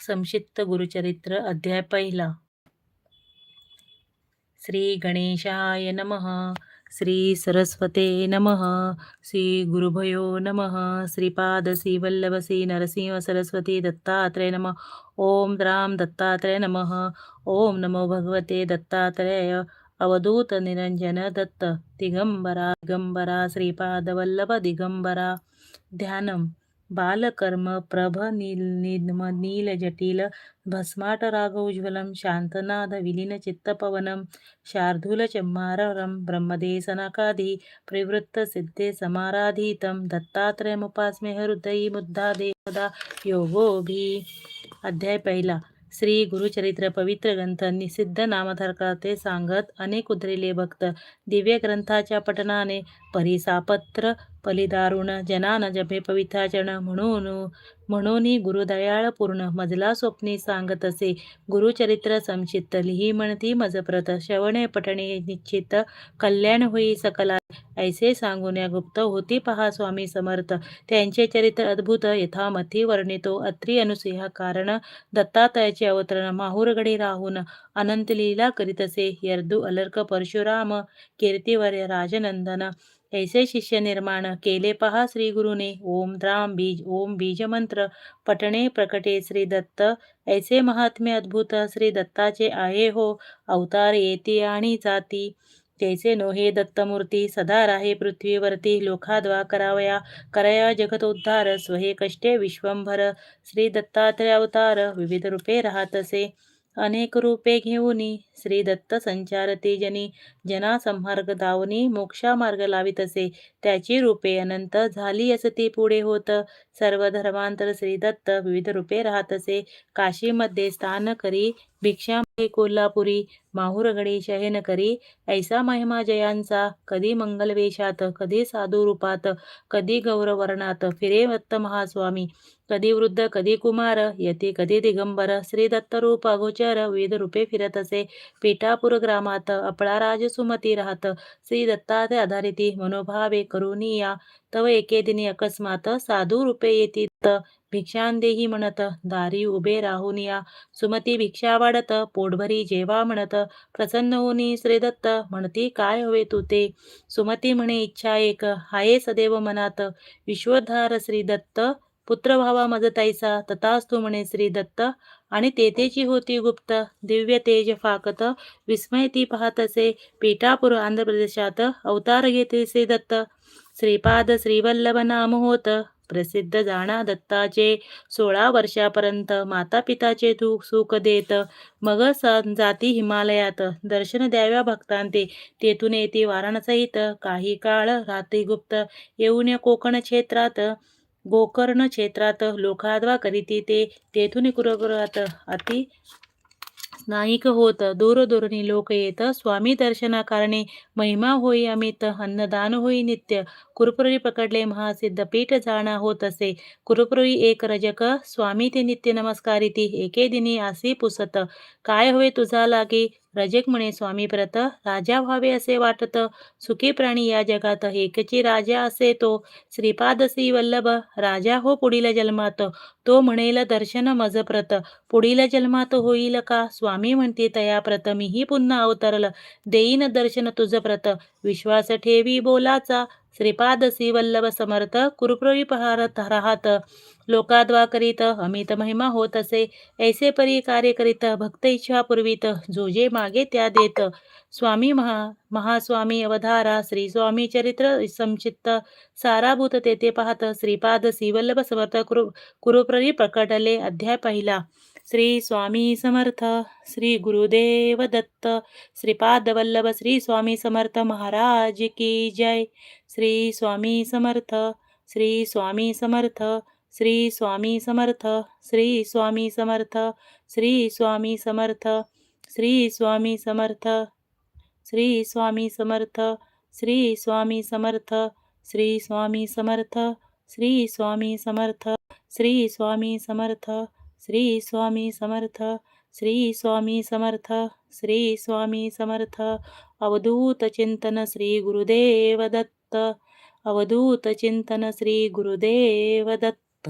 संक्षिप्त गुरुचरित्र अध्याय पहिला. श्री गणेशाय नमः श्री सरस्वते नमः श्री गुरुभयो नमः श्रीपाद श्री श्री नरसिंह सरस्वती दत्तात्रय नमः ओम राम दत्तात्रय नमः ओम नमो भगवते दत्तात्रय अवधूत निरंजन दत्त दिगंबरा दिगंबरा श्रीपादवल्लभ दिगंबरा. ध्यानम। बालकर्म प्रभ नील निद्म नीलजटिल भस्माटरागोज्ज्वलं शान्तनाद विलीनचित्तपवनं शार्दूलचम्माररं ब्रह्मदेशनकाधि प्रवृत्तसिद्धे समाराधीतं दत्तात्रयमुपास्मे हृदयी मुद्धा देवदा योगोभि अध्याय पहिला श्री गुरुचरित्र पवित्र ग्रंथ निसिद्ध नामधारका ते सांगत अनेक उद्रेले भक्त दिव्य ग्रंथाच्या पठनाने परिसापत्र पलिदारुण जनान जभे पवित्राचरण म्हणून. म्हणून गुरुदयाळ पूर्ण. मजला स्वप्नी सांगत असे. गुरुचरित्र समचित्त लिही म्हणती मजप्रत श्रवणे पठणे निश्चित. कल्याण होई सकला. ऐसे सांगून या गुप्त होती पहा स्वामी समर्थ. त्यांचे चरित्र अद्भुत. यथामथी वर्णितो. अत्री अनुसुया कारण. दत्तात्रयाचे अवतरण. माहुरगडी राहून. अनंत लीला करीत असे. यर्दू अलर्क परशुराम. कीर्तिवर्य राजनंदन. ऐसे शिष्य निर्माण केले पहा श्री गुरुने. ओम राम बीज ओम बीज मंत्र पटणे प्रकटे श्री दत्त. ऐसे महात्म्य अद्भुत श्री दत्ताचे आहे हो. अवतार येती आणि जाती. तैसे नोहे दत्तमूर्ती सदा राहे पृथ्वीवरती. लोखाद्वा करावया करया जगतोद्धार. स्वहे कष्टे विश्वंभर. श्री दत्तात्रय अवतार विविध रूपे राहतसे अनेक रूपे घेऊनी श्री दत्त संचारते जनी जना संहार्ग दावनी मोक्षा मार्ग लावितसे त्याची रूपे अनंत झाली असती पुढे होत. सर्व धर्मांतर श्री दत्त विविध रूपे राहतसे काशीमध्ये स्थान करी भिक्षा कोल्हापुरी माहुरगडी शयन करी ऐसा महिमा जयांचा कधी मंगलवेशात कधी साधू रूपात कधी गौरवर्णात फिरे दत्त महास्वामी. कधी वृद्ध कधी कुमार यती कधी दिगंबर. श्री दत्तरूप अगोचर विविध रूपे फिरत असे. पिठापूर ग्रामात अपळा राजसुमती राहत. श्री दत्ताचे आधारिती मनोभावे करुनिया. तव एके दिनी अकस्मात साधू रूपे येती भिक्षांदेही म्हणत दारी उभे राहून या. सुमती भिक्षा वाढत पोटभरी जेवा म्हणत प्रसन्न होनी श्रीदत्त म्हणती काय हवे तू ते? सुमती म्हणे इच्छा एक हाये सदैव मनात. विश्वधार श्रीदत्त पुत्र भावा मजताईचा तू म्हणे श्री दत्त आणि तेथेची होती गुप्त. दिव्य तेज फाकत विस्मय ती पाहतसे पेटापूर आंध्र प्रदेशात अवतार घेते श्री दत्त श्रीपाद श्रीवल्लभ नाम होत प्रसिद्ध जाणा दत्ताचे सोळा वर्षापर्यंत माता पिताचे तू सुख देत. मग जाती हिमालयात दर्शन द्याव्या भक्तांते तेथून येते वाराणसहित काही काळ रात्री गुप्त येऊन कोकण क्षेत्रात गोकर्ण क्षेत्रात लोकाद्वा करीती ते तेथून कुरगुरात अति नाईक होत? दूरदूरनी लोक येत. स्वामी दर्शना कारणे महिमा होई अमित अन्नदान होई नित्य. कुरपुरी पकडले महासिद्ध पीठ जाणा होत असे. कुरपुरी एक रजक स्वामी ते नित्य नमस्कारिती. एके दिनी आसी पुसत. काय होय तुझा लागे? रजक म्हणे स्वामी प्रत राजा व्हावे असे वाटत. सुखी प्राणी या जगात एकची राजा असे तो. श्रीपाद श्री वल्लभ राजा हो पुढील जन्मात. तो म्हणेल दर्शन मज प्रत. पुढील जन्मात होईल का? स्वामी म्हणते तया प्रत मीही पुन्हा अवतरल. देईन दर्शन तुझ प्रत. विश्वास ठेवी बोलाचा. श्रीपाद वल्लभ समर्थ कुरुप्रवी पहारत राहत लोकाद्वा करीत अमित महिमा होत असे ऐसे परी कार्य करीत भक्त इच्छा पुरवीत जो जे मागे त्या देत। स्वामी महा महास्वामी अवधारा श्री स्वामी चरित्र संक्षिप्त साराभूत तेथे पाहत श्रीपाद श्रीवल्लभ समर्थ कुरु कुरुप्रवी प्रकटले अध्याय पहिला। श्री स्वामी समर्थ श्री गुरुदेव दत्त श्रीपादवल्लभ श्री स्वामी समर्थ महाराज की जय श्री स्वामी समर्थ श्री स्वामी समर्थ श्री स्वामी समर्थ श्री स्वामी समर्थ श्री स्वामी समर्थ श्री स्वामी समर्थ श्री स्वामी समर्थ श्री स्वामी समर्थ श्री स्वामी समर्थ श्री स्वामी समर्थ श्री स्वामी समर्थ श्री स्वामी समर्थ श्री स्वामी समर्थ श्री स्वामी समर्थ अवधूत चिंतन श्री गुरुदेव दत्त अवधूत चिंतन श्री गुरुदेव दत्त